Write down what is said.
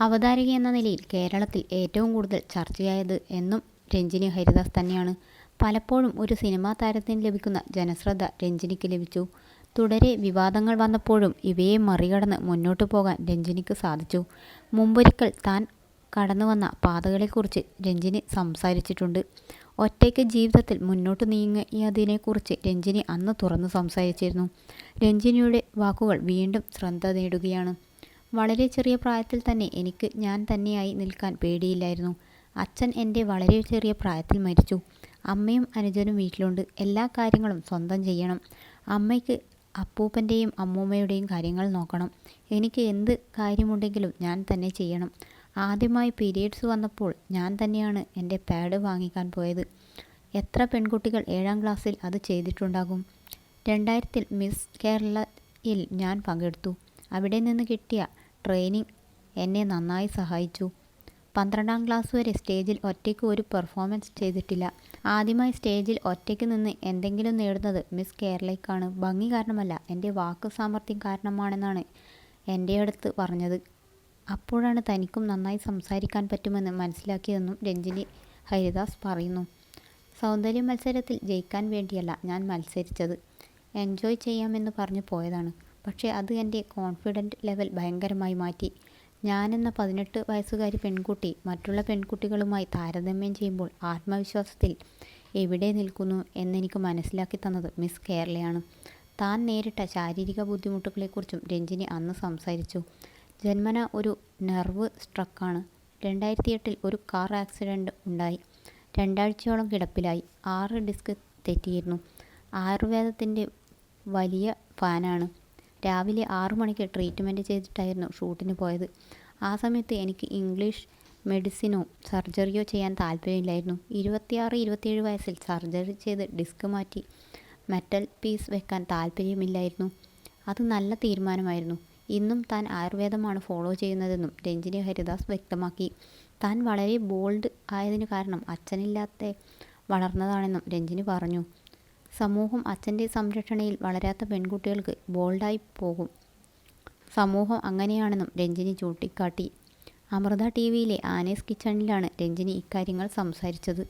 അവതാരക എന്ന നിലയിൽ കേരളത്തിൽ ഏറ്റവും കൂടുതൽ ചർച്ചയായത് എന്നും രഞ്ജിനി ഹരിദാസ് തന്നെയാണ്. പലപ്പോഴും ഒരു സിനിമാ താരത്തിന് ലഭിക്കുന്ന ജനശ്രദ്ധ രഞ്ജിനിക്ക് ലഭിച്ചു. തുടരെ വിവാദങ്ങൾ വന്നപ്പോഴും ഇവയെ മറികടന്ന് മുന്നോട്ടു പോകാൻ രഞ്ജിനിക്ക് സാധിച്ചു. മുമ്പൊരിക്കൽ താൻ കടന്നു വന്ന പാതകളെക്കുറിച്ച് രഞ്ജിനി സംസാരിച്ചിട്ടുണ്ട്. ഒറ്റയ്ക്ക് ജീവിതത്തിൽ മുന്നോട്ട് നീങ്ങിയതിനെക്കുറിച്ച് രഞ്ജിനി അന്ന് തുറന്നു സംസാരിച്ചിരുന്നു. രഞ്ജിനിയുടെ വാക്കുകൾ വീണ്ടും ശ്രദ്ധ നേടുകയാണ്. വളരെ ചെറിയ പ്രായത്തിൽ തന്നെ എനിക്ക് ഞാൻ തന്നെയായി നിൽക്കാൻ പേടിയില്ലായിരുന്നു. അച്ഛൻ എന്റെ വളരെ ചെറിയ പ്രായത്തിൽ മരിച്ചു. അമ്മയും അനുജനും വീട്ടിലുണ്ട്. എല്ലാ കാര്യങ്ങളും സ്വന്തം ചെയ്യണം. അമ്മയ്ക്ക് അപ്പൂപ്പന്റെയും അമ്മൂമ്മയുടെയും കാര്യങ്ങൾ നോക്കണം. എനിക്ക് എന്ത് കാര്യമുണ്ടെങ്കിലും ഞാൻ തന്നെ ചെയ്യണം. ആദ്യമായി പീരീഡ്സ് വന്നപ്പോൾ ഞാൻ തന്നെയാണ് എന്റെ പാഡ് വാങ്ങിക്കാൻ പോയത്. എത്ര പെൺകുട്ടികൾ ഏഴാം ക്ലാസ്സിൽ അത് ചെയ്തിട്ടുണ്ടാകും. രണ്ടായിരത്തിൽ മിസ് കേരളയിൽ ഞാൻ പങ്കെടുത്തു. അവിടെ നിന്ന് കിട്ടിയ ട്രെയിനിങ് എന്നെ നന്നായി സഹായിച്ചു. പന്ത്രണ്ടാം ക്ലാസ് വരെ സ്റ്റേജിൽ ഒറ്റയ്ക്ക് ഒരു പെർഫോമൻസ് ചെയ്തിട്ടില്ല. ആദ്യമായി സ്റ്റേജിൽ ഒറ്റയ്ക്ക് നിന്ന് എന്തെങ്കിലും നേടുന്നത് മിസ് കേരളയ്ക്കാണ്. ഭംഗി കാരണമല്ല, എന്റെ വാക്ക് സാമർഥ്യം കാരണമാണെന്നാണ് എന്റെ അടുത്ത് പറഞ്ഞത്. അപ്പോഴാണ് തനിക്കും നന്നായി സംസാരിക്കാൻ പറ്റുമെന്ന് മനസ്സിലാക്കിയതെന്നും രഞ്ജിനി ഹരിദാസ് പറയുന്നു. സൗന്ദര്യ മത്സരത്തിൽ ജയിക്കാൻ വേണ്ടിയല്ല ഞാൻ മത്സരിച്ചത്. എൻജോയ് ചെയ്യാമെന്ന് പറഞ്ഞു പോയതാണ്. പക്ഷേ അത് എന്റെ കോൺഫിഡന്റ് ലെവൽ ഭയങ്കരമായി മാറ്റി. ഞാനെന്ന പതിനെട്ട് വയസ്സുകാരി പെൺകുട്ടി മറ്റുള്ള പെൺകുട്ടികളുമായി താരതമ്യം ചെയ്യുമ്പോൾ ആത്മവിശ്വാസത്തിൽ എവിടെ നിൽക്കുന്നു എന്നെനിക്ക് മനസ്സിലാക്കി തന്നത് മിസ് കേരളയാണ്. താൻ നേരിട്ട ശാരീരിക ബുദ്ധിമുട്ടുകളെക്കുറിച്ചും രഞ്ജിനി അന്ന് സംസാരിച്ചു. ജന്മന ഒരു നെർവ് സ്ട്രക്കാണ്. രണ്ടായിരത്തി എട്ടിൽ ഒരു കാർ ആക്സിഡന്റ് ഉണ്ടായി. രണ്ടാഴ്ചയോളം കിടപ്പിലായി. ആറ് ഡിസ്ക് തെറ്റിയിരുന്നു. ആയുർവേദത്തിന്റെ വലിയ ഫാനാണ്. രാവിലെ ആറു മണിക്ക് ട്രീറ്റ്മെന്റ് ചെയ്തിട്ടായിരുന്നു ഷൂട്ടിന് പോയത്. ആ സമയത്ത് എനിക്ക് ഇംഗ്ലീഷ് മെഡിസിനോ സർജറിയോ ചെയ്യാൻ താല്പര്യമില്ലായിരുന്നു. ഇരുപത്തിയാറ് ഇരുപത്തിയേഴ് വയസ്സിൽ സർജറി ചെയ്ത് ഡിസ്ക് മാറ്റി മെറ്റൽ പീസ് വെക്കാൻ താല്പര്യമില്ലായിരുന്നു. അത് നല്ല തീരുമാനമായിരുന്നു. ഇന്നും താൻ ആയുർവേദമാണ് ഫോളോ ചെയ്യുന്നതെന്നും രഞ്ജിനി ഹരിദാസ് വ്യക്തമാക്കി. താൻ വളരെ ബോൾഡ് ആയതിന് കാരണം അച്ഛനില്ലാത്ത വളർന്നതാണെന്നും രഞ്ജിനി പറഞ്ഞു. സമൂഹം അച്ഛന്റെ സംരക്ഷണയിൽ വളരാത്ത പെൺകുട്ടികൾക്ക് ബോൾഡായി പോകും. സമൂഹം അങ്ങനെയാണെന്നും രഞ്ജിനി ചൂണ്ടിക്കാട്ടി. അമൃത ടി വിയിലെ ആനേസ് കിച്ചണിലാണ് രഞ്ജിനി ഇക്കാര്യങ്ങൾ സംസാരിച്ചത്.